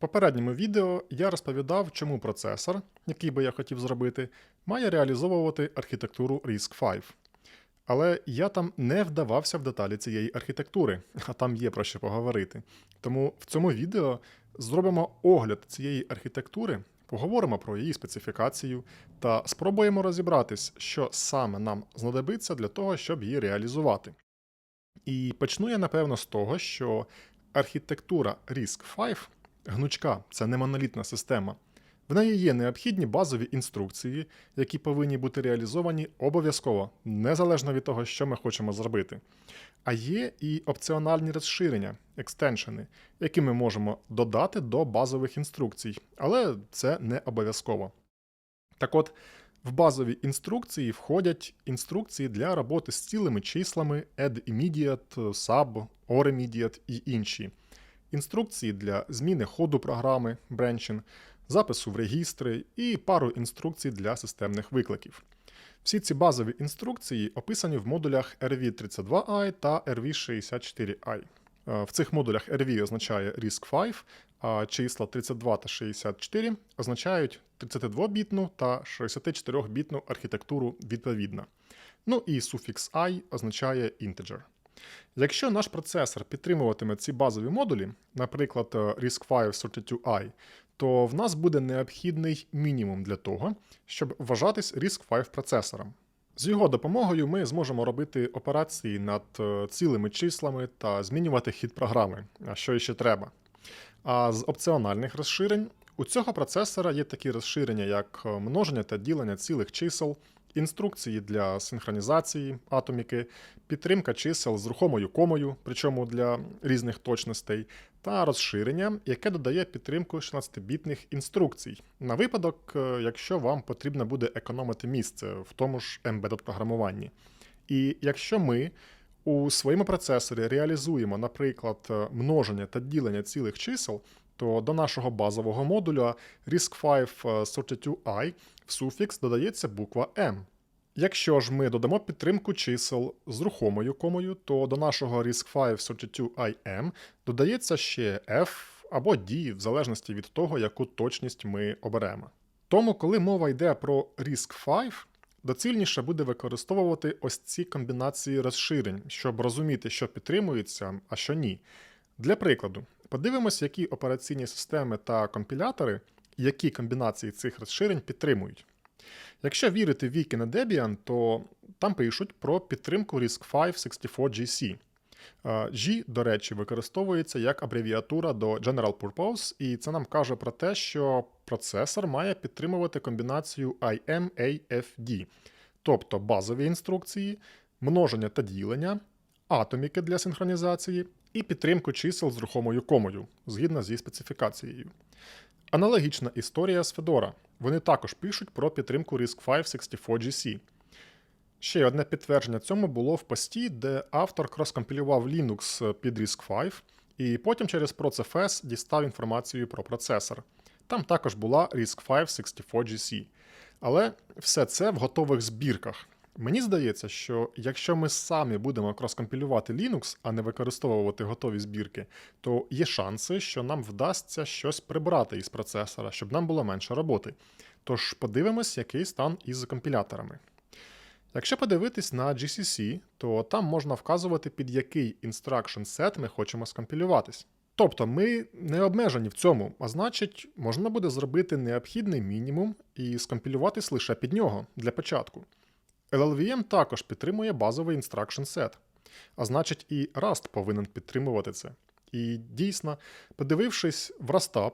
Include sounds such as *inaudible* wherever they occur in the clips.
попередньому відео я розповідав, чому процесор, який би я хотів зробити, має реалізовувати архітектуру RISC-V. Але я там не вдавався в деталі цієї архітектури, а там є про що поговорити. Тому в цьому відео зробимо огляд цієї архітектури, поговоримо про її специфікацію та спробуємо розібратись, що саме нам знадобиться для того, щоб її реалізувати. І почну я, напевно, з того, що архітектура RISC-V гнучка це не монолітна система. В неї є необхідні базові інструкції, які повинні бути реалізовані обов'язково, незалежно від того, що ми хочемо зробити. А є і опціональні розширення, екстеншени, які ми можемо додати до базових інструкцій, але це не обов'язково. Так от, в базові інструкції входять інструкції для роботи з цілими числами add immediate, sub, or immediate і інші. Інструкції для зміни ходу програми branching, запису в регістри і пару інструкцій для системних викликів. Всі ці базові інструкції описані в модулях RV32i та RV64i. Е, В цих модулях RV означає RISC-V, а числа 32 та 64 означають 32-бітну та 64-бітну архітектуру відповідно. Ну і суфікс і означає integer. Якщо наш процесор підтримуватиме ці базові модулі, наприклад, е, RISC-V 32i, то в нас буде необхідний мінімум для того, щоб вважатись RISC-V процесором. З його допомогою ми зможемо робити операції над е, цілими числами та змінювати хід програми, що ще треба. А з опціональних розширень у цього процесора є такі розширення, як е, множення та ділення цілих чисел, інструкції для синхронізації атоміки, підтримка чисел з рухомою комою, причому для різних точностей, та розширення, яке додає підтримку 16-бітних інструкцій, на випадок, е, якщо вам потрібно буде економити місце в тому ж embedded програмуванні. І якщо ми у своєму процесорі реалізуємо, наприклад, е, множення та ділення цілих чисел, то до нашого базового модуля RISC-V 32i в суфікс додається буква M. Якщо ж ми додамо підтримку чисел з рухомою комою, то до нашого RISC-V 32im додається ще F або D, в залежності від того, яку точність ми оберемо. Тому, коли мова йде про RISC-V, доцільніше буде використовувати ось ці комбінації розширень, щоб розуміти, що підтримується, а що ні. Для прикладу, подивимось, які операційні системи та компілятори, які комбінації цих розширень підтримують. Якщо вірити Віки на Debian, то там пишуть про підтримку RISC-V 64GC. Е, G, до речі, використовується як абревіатура до General Purpose, і це нам каже про те, що процесор має підтримувати комбінацію IMAFD, тобто базові інструкції, множення та ділення, атоміки для синхронізації і підтримку чисел з рухомою комою, згідно зі специфікацією. Аналогічна історія з Fedora. Вони також пишуть про підтримку RISC-V 64GC. Ще одне підтвердження цьому було в пості, де автор кроскомпілював Linux під RISC-V, і потім через ProCFS дістав інформацію про процесор. Там також була RISC-V 64GC. Але все це в готових збірках. Мені здається, що якщо ми самі будемо кроскомпілювати Linux, а не використовувати готові збірки, то є шанси, що нам вдасться щось прибрати із процесора, щоб нам було менше роботи. Тож подивимось, який стан із компіляторами. Якщо подивитись на GCC, то там можна вказувати, під який instruction set ми хочемо скомпілюватись. Тобто ми не обмежені в цьому, а значить, можна буде зробити необхідний мінімум і скомпілюватись лише під нього для початку. LLVM також підтримує базовий instruction set, а значить, і Rust повинен підтримувати це. І дійсно, подивившись в Rust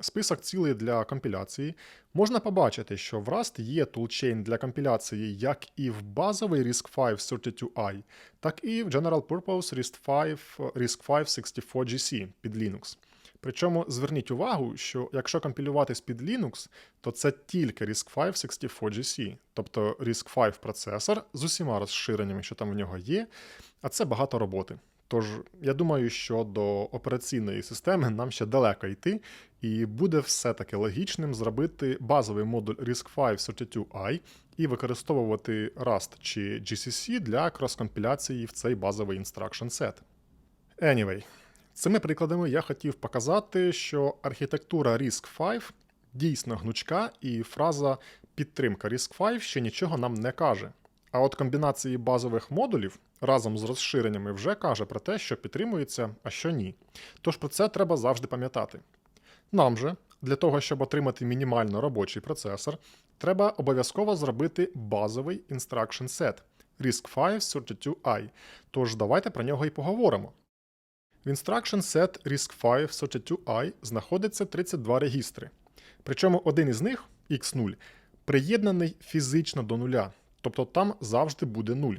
список цілей для компіляції, можна побачити, що в Rust є тулчейн для компіляції як і в базовий RISC-V 32i, так і в General Purpose RISC-V RISC-V 64GC під Linux. Причому зверніть увагу, що якщо компілюватись під Linux, то це тільки RISC-V 64GC, тобто RISC-V процесор з усіма розширеннями, що там в нього є, а це багато роботи. Тож я думаю, що до операційної системи нам ще далеко йти, і буде все-таки логічним зробити базовий модуль RISC-V 32i і використовувати Rust чи GCC для кроскомпіляції в цей базовий instruction set. Anyway, Цими прикладами я хотів показати, що архітектура RISC-V дійсно гнучка, і фраза підтримка RISC-V ще нічого нам не каже. А от комбінації базових модулів разом з розширеннями вже каже про те, що підтримується, а що ні. Тож про це треба завжди пам'ятати. Нам же, для того, щоб отримати мінімально робочий процесор, треба обов'язково зробити базовий instruction set RISC-V 32i. Тож давайте про нього і поговоримо. В instruction set RISC-V 32i знаходиться 32 регістри. Причому один із них, X0, приєднаний фізично до нуля, тобто там завжди буде 0.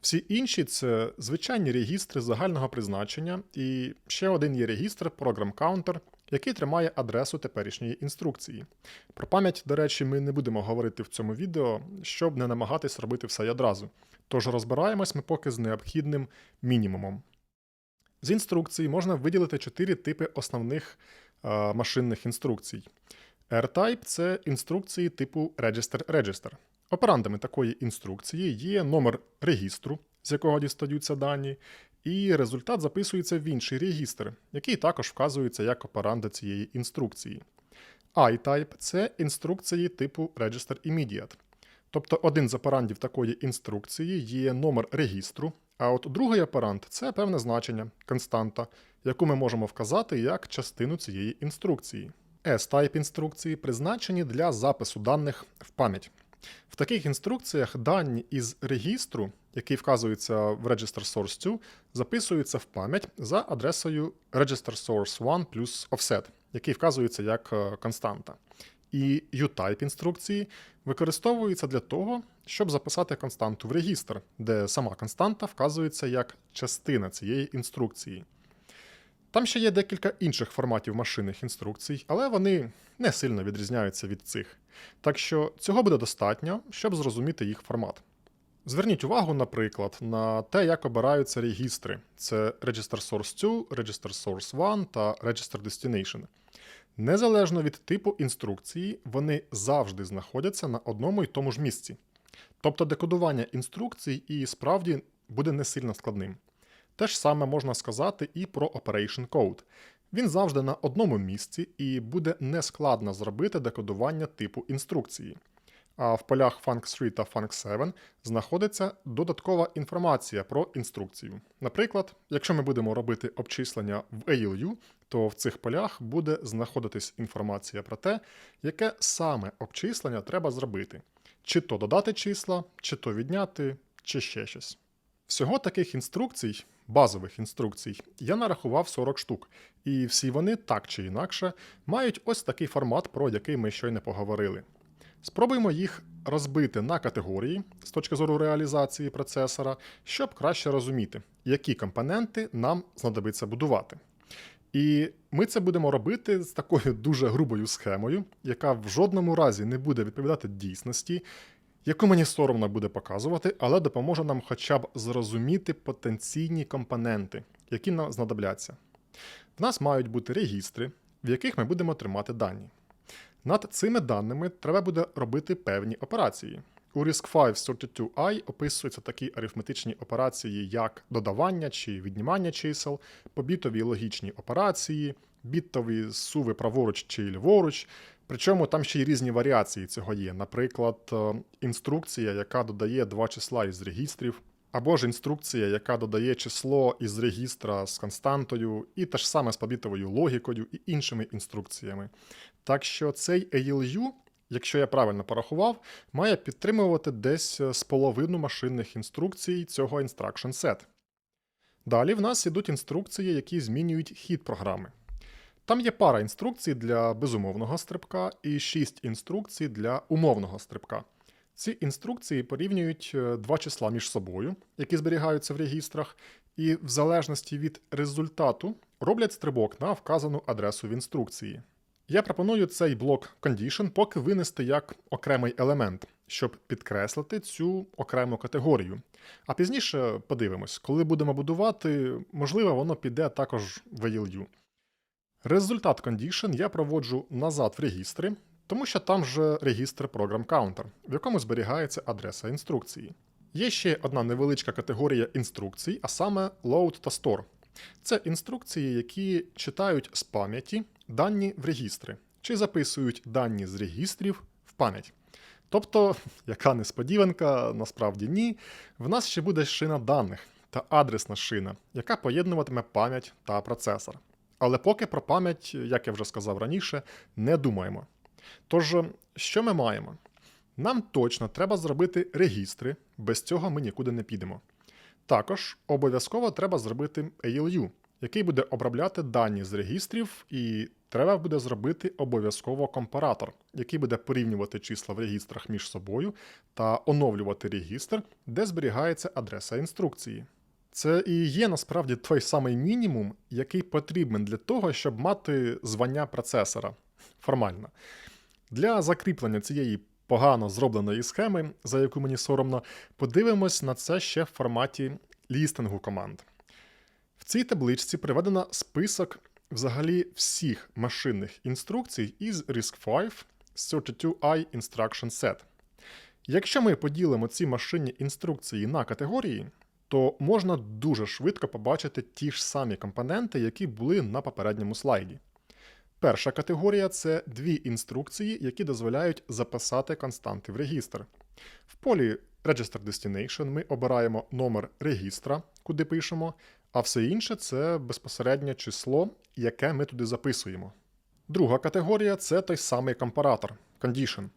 Всі інші це звичайні регістри загального призначення, і ще один є регістр Program Counter, який тримає адресу теперішньої інструкції. Про пам'ять, до речі, ми не будемо говорити в цьому відео, щоб не намагатись робити все одразу. Тож розбираємось ми поки з необхідним мінімумом. З інструкції можна виділити чотири типи основних е, машинних інструкцій. R-Type це інструкції типу Register-Register. Операндами такої інструкції є номер регістру, з якого дістаються дані, і результат записується в інший регістр, який також вказується як операнда цієї інструкції. I-Type це інструкції типу Register Immediate. Тобто один з операндів такої інструкції є номер регістру, а от другий операнд це певне значення, константа, яку ми можемо вказати як частину цієї інструкції. S-Type інструкції призначені для запису даних в пам'ять. В таких інструкціях дані із регістру, який вказується в Register Source 2, записуються в пам'ять за адресою Register Source 1 плюс offset, який вказується як е, константа. І U-Type інструкції використовуються для того, щоб записати константу в регістр, де сама константа вказується як частина цієї інструкції. Там ще є декілька інших форматів машинних інструкцій, але вони не сильно відрізняються від цих. Так що цього буде достатньо, щоб зрозуміти їх формат. Зверніть увагу, наприклад, на те, як обираються регістри: це Register Source 2, Register Source 1 та Register Destination. Незалежно від типу інструкції, вони завжди знаходяться на одному і тому ж місці. Тобто декодування інструкцій і справді буде не сильно складним. Те ж саме можна сказати і про Operation Code. Він завжди на одному місці і буде нескладно зробити декодування типу інструкції. А в полях func3 та func7 знаходиться додаткова інформація про інструкцію. Наприклад, якщо ми будемо робити обчислення в ALU, то в цих полях буде знаходитись інформація про те, яке саме обчислення треба зробити: чи то додати числа, чи то відняти, чи ще щось. Всього таких інструкцій, базових інструкцій, я нарахував 40 штук, і всі вони так чи інакше мають ось такий формат, про який ми щойно поговорили. Спробуємо їх розбити на категорії з точки зору реалізації процесора, щоб краще розуміти, які компоненти нам знадобиться будувати. І ми це будемо робити з такою дуже грубою схемою, яка в жодному разі не буде відповідати дійсності, яку мені соромно буде показувати, але допоможе нам хоча б зрозуміти потенційні компоненти, які нам знадобляться. В нас мають бути регістри, в яких ми будемо тримати дані. Над цими даними треба буде робити певні операції. У RISC-V 32i описуються такі арифметичні операції, як додавання чи віднімання чисел, побітові логічні операції, бітові суви праворуч чи ліворуч. Причому там ще й різні варіації цього є. Наприклад, е, інструкція, яка додає два числа із регістрів, або ж інструкція, яка додає число із регістра з константою, і те ж саме з побітовою логікою і іншими інструкціями. Так що цей ALU, якщо я правильно порахував, має підтримувати десь з половину машинних інструкцій цього instruction set. Далі в нас ідуть інструкції, які змінюють хід програми. Там є пара інструкцій для безумовного стрибка і шість інструкцій для умовного стрибка. Ці інструкції порівнюють е, два числа між собою, які зберігаються в регістрах, і в залежності від результату роблять стрибок на вказану адресу в інструкції. Я пропоную цей блок condition поки винести як окремий елемент, щоб підкреслити цю окрему категорію. А пізніше подивимось, коли будемо будувати, можливо, воно піде також в ALU. Результат condition я проводжу назад в регістри, тому що там же регістр Program Counter, в якому зберігається адреса інструкції. Є ще одна невеличка категорія інструкцій, а саме load та store. Це інструкції, які читають з пам'яті дані в регістри, чи записують дані з регістрів в пам'ять. Тобто, *laughs* яка несподіванка, насправді ні, в нас ще буде шина даних та адресна шина, яка поєднуватиме пам'ять та процесор. Але поки про пам'ять, як я вже сказав раніше, не думаємо. Тож, що ми маємо? Нам точно треба зробити регістри, без цього ми нікуди не підемо. Також обов'язково треба зробити ALU, який буде обробляти дані з регістрів, і треба буде зробити обов'язково компаратор, який буде порівнювати числа в регістрах між собою та оновлювати регістр, де зберігається адреса інструкції. Це і є насправді той самий мінімум, який потрібен для того, щоб мати звання процесора формально. Для закріплення цієї погано зробленої схеми, за яку мені соромно, подивимось на це ще в форматі лістингу команд. В цій табличці приведено список взагалі всіх машинних інструкцій із RISC-V 32i Instruction Set. Якщо ми поділимо ці машинні інструкції на категорії, то можна дуже швидко побачити ті ж самі компоненти, які були на попередньому слайді. Перша категорія це дві інструкції, які дозволяють записати константи в регістр. В полі Register Destination ми обираємо номер регістра, куди пишемо, а все інше це безпосереднє число, яке ми туди записуємо. Друга категорія це той самий компаратор Condition.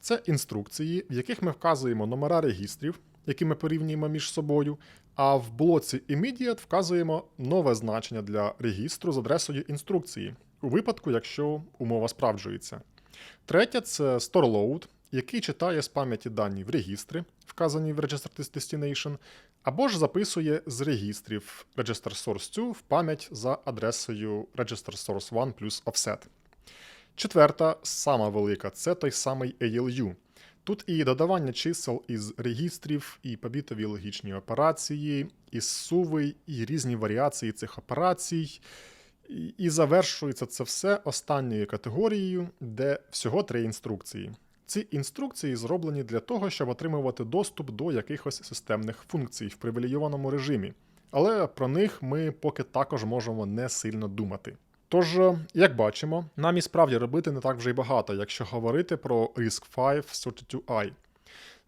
Це інструкції, в яких ми вказуємо номера регістрів, які ми порівнюємо між собою, а в блоці Immediate вказуємо нове значення для регістру з адресою інструкції, у випадку, якщо умова справджується. Третя це StoreLoad, який читає з пам'яті дані в регістри, вказані в Register Destination, або ж записує з регістрів Register Source 2 в пам'ять за адресою Register Source 1 плюс Offset. Четверта, сама велика, це той самий ALU. Тут і додавання чисел із регістрів, і побітові логічні операції, і суви, і різні варіації цих операцій. І- завершується це все останньою категорією, де всього три інструкції. Ці інструкції зроблені для того, щоб отримувати доступ до якихось системних функцій в привілейованому режимі. Але про них ми поки також можемо не сильно думати. Тож, як бачимо, нам і справді робити не так вже й багато, якщо говорити про RISC-V 32i.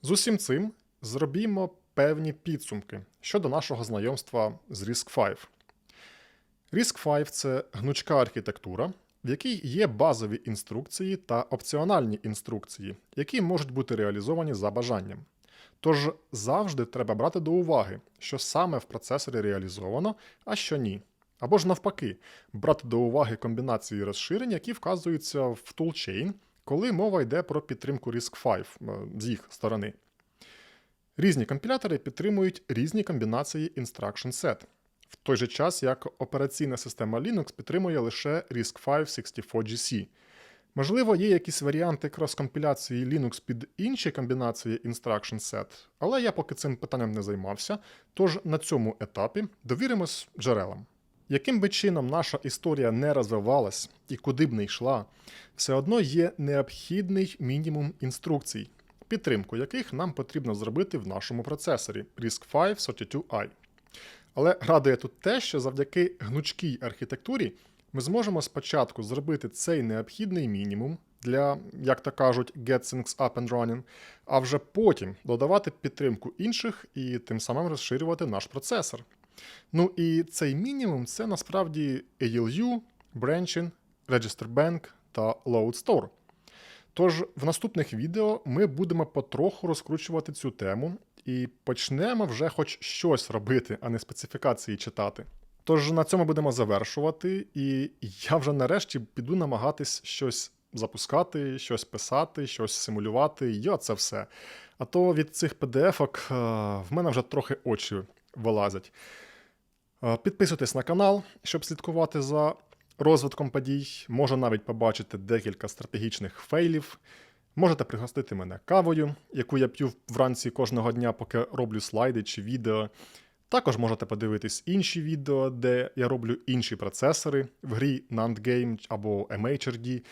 З усім цим зробімо певні підсумки щодо нашого знайомства з RISC-V. RISC-V – це гнучка архітектура, в якій є базові інструкції та опціональні інструкції, які можуть бути реалізовані за бажанням. Тож завжди треба брати до уваги, що саме в процесорі реалізовано, а що ні. Або ж навпаки, брати до уваги комбінації розширень, які вказуються в toolchain, коли мова йде про підтримку RISC-V е, з їх сторони. Різні компілятори підтримують різні комбінації instruction set, в той же час як операційна система Linux підтримує лише RISC-V 64GC. Можливо, є якісь варіанти крос-компіляції Linux під інші комбінації instruction set, але я поки цим питанням не займався, тож на цьому етапі довіримось джерелам. Яким би чином наша історія не розвивалась і куди б не йшла, все одно є необхідний мінімум інструкцій, підтримку яких нам потрібно зробити в нашому процесорі RISC-V 32i. Але радує тут те, що завдяки гнучкій архітектурі ми зможемо спочатку зробити цей необхідний мінімум для, як то кажуть, get things up and running, а вже потім додавати підтримку інших і тим самим розширювати наш процесор. Ну і цей мінімум це насправді ALU, Branching, Register Bank та Load Store. Тож в наступних відео ми будемо потроху розкручувати цю тему і почнемо вже хоч щось робити, а не специфікації читати. Тож на цьому будемо завершувати, і я вже нарешті піду намагатись щось запускати, щось писати, щось симулювати, і це все. А то від цих PDF-ок е, в мене вже трохи очі вилазять. Е, Підписуйтесь на канал, щоб слідкувати за розвитком подій. Може навіть побачити декілька стратегічних фейлів. Можете пригостити мене кавою, яку я п'ю вранці кожного дня, поки роблю слайди чи відео. Також можете подивитись інші відео, де я роблю інші процесори в грі NAND Game або MHRD,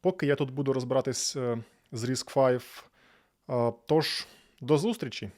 поки я тут буду розбиратись е, з RISC-V. Е, Тож, до зустрічі!